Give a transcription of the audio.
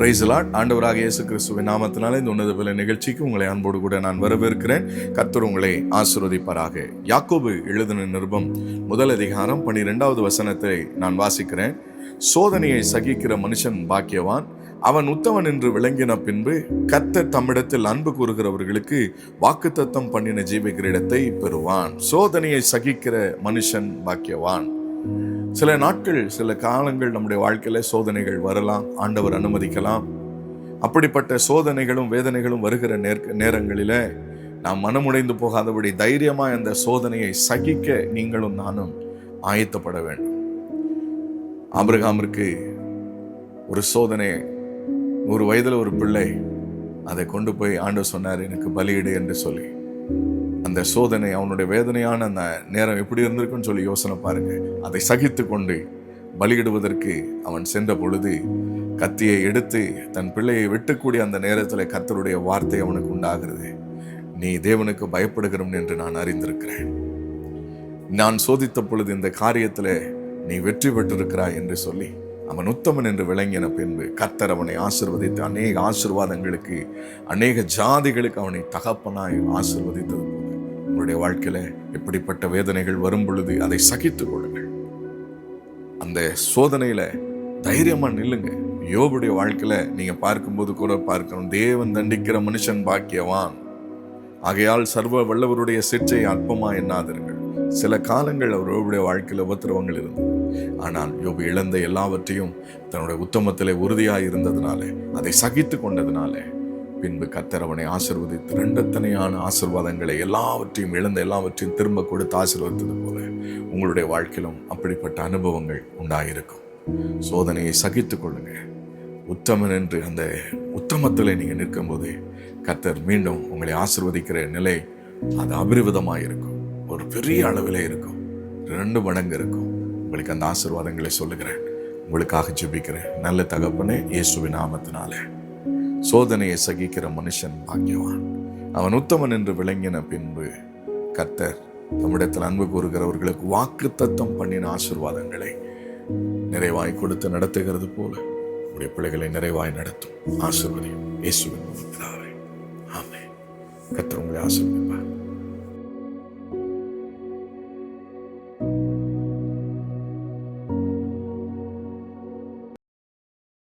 பிரைசலாட் ஆண்டவராக இயேசு கிறிஸ்துவின் நாமத்தினால இந்த உன்னத விலை நிகழ்ச்சிக்கு உங்களை அன்போடு கூட நான் வரவேற்கிறேன். கத்தர் உங்களை ஆசிர்வதிப்பாராக. யாக்கோபு எழுதின நிருபம் முதல் அதிகாரம் பன்னிரெண்டாவது வசனத்தை நான் வாசிக்கிறேன். சோதனையை சகிக்கிற மனுஷன் பாக்கியவான். அவன் உத்தவன் என்று விளங்கின பின்பு கத்த தம்மிடத்தில் அன்பு கூறுகிறவர்களுக்கு வாக்குத்தத்தம் பண்ணின ஜீவ கிரீடத்தை பெறுவான். சோதனையை சகிக்கிற மனுஷன் பாக்கியவான். சில நாட்கள் சில காலங்கள் நம்முடைய வாழ்க்கையில சோதனைகள் வரலாம் ஆண்டவர் அனுமதிக்கலாம். அப்படிப்பட்ட சோதனைகளும் வேதனைகளும் வருகிற நேர் நேரங்களில் நாம் மனமுடைந்து போகாதபடி தைரியமாக அந்த சோதனையை சகிக்க நீங்களும் நானும் ஆயத்தப்பட வேண்டும். ஆபிரகாமிற்கு ஒரு சோதனை ஒரு வயதில் ஒரு பிள்ளை அதை கொண்டு போய் ஆண்டு சொன்னார் எனக்கு பலியிடு என்று சொல்லி. அந்த சோதனை அவனுடைய வேதனையான அந்த நேரம் எப்படி இருந்திருக்குன்னு சொல்லி யோசனை பாருங்க. அதை சகித்து கொண்டு பலியிடுவதற்கு அவன் சென்ற பொழுது கத்தியை எடுத்து தன் பிள்ளையை வெட்டக்கூடிய அந்த நேரத்தில் கர்த்தருடைய வார்த்தை அவனுக்கு உண்டாகிறது. நீ தேவனுக்கு பயப்படுகிறவன் என்று நான் அறிந்திருக்கிறேன். நான் சோதித்த பொழுது இந்த காரியத்தில் நீ வெற்றி பெற்றிருக்கிறாய் என்று சொல்லி அவன் உத்தமன் என்று விளங்கின பின்பு கர்த்தர் அவனை ஆசிர்வதித்து அநேக ஆசிர்வாதங்களுக்கு அநேக ஜாதிகளுக்கு அவனை தகப்பனாய் ஆசிர்வதித்தது உங்களுடைய வாழ்க்கையில எப்படிப்பட்ட வேதனைகள் வரும் பொழுது அதை சகித்துக் கொள்ளுங்கள். அந்த சோதனையில தைரியமாக நில்லுங்க. யோபுடைய வாழ்க்கையில நீங்க பார்க்கும்போது கூட பார்க்கணும் தேவன் தண்டிக்கிற மனுஷன் பாக்கியவான். ஆகையால் சர்வ வல்லவருடைய சிற்றை அற்பமா எண்ணாதீர்கள் சில காலங்கள் அவர் யோபுடைய வாழ்க்கையில உபத்திரவங்கள் இருந்தது. ஆனால் யோபு இழந்த எல்லாவற்றையும் தன்னுடைய உத்தமத்திலே உறுதியாக இருந்ததுனாலே அதை சகித்து கொண்டதுனாலே பின்பு கத்தர் அவனை ஆசிர்வதித்து ரெண்டத்தனையான ஆசிர்வாதங்களை எல்லாவற்றையும் இழந்த எல்லாவற்றையும் திரும்ப கொடுத்து ஆசிர்வதித்தது போல உங்களுடைய வாழ்க்கையிலும் அப்படிப்பட்ட அனுபவங்கள் உண்டாயிருக்கும். சோதனையை சகித்து கொள்ளுங்க. உத்தமன் என்று அந்த உத்தமத்தில் நீங்க நிற்கும்போது கத்தர் மீண்டும் உங்களை ஆசிர்வதிக்கிற நிலை அது அபிரிவிதமாக இருக்கும் ஒரு பெரிய அளவில் இருக்கும். ரெண்டு மடங்கு இருக்கும். உங்களுக்கு அந்த ஆசீர்வாதங்களை சொல்லுகிறேன். உங்களுக்காக ஜெபிக்கிறேன். நல்ல தகப்பனே இயேசுவின் நாமத்தினாலே. சோதனையை சகிக்கிற மனுஷன் பாக்கியவான். அவன் உத்தமன் என்று விளங்கின பின்பு கர்த்தர் நம்மிடத்தில் அன்பு கூறுகிறவர்களுக்கு வாக்கு தத்தம் பண்ணின ஆசிர்வாதங்களை நிறைவாய் கொடுத்து நடத்துகிறது போல உடைய பிள்ளைகளை நிறைவாய் நடத்தும். ஆசிர்வதியும் இயேசுவின் பிதாவே ஆமென். கர்த்தர் உங்களை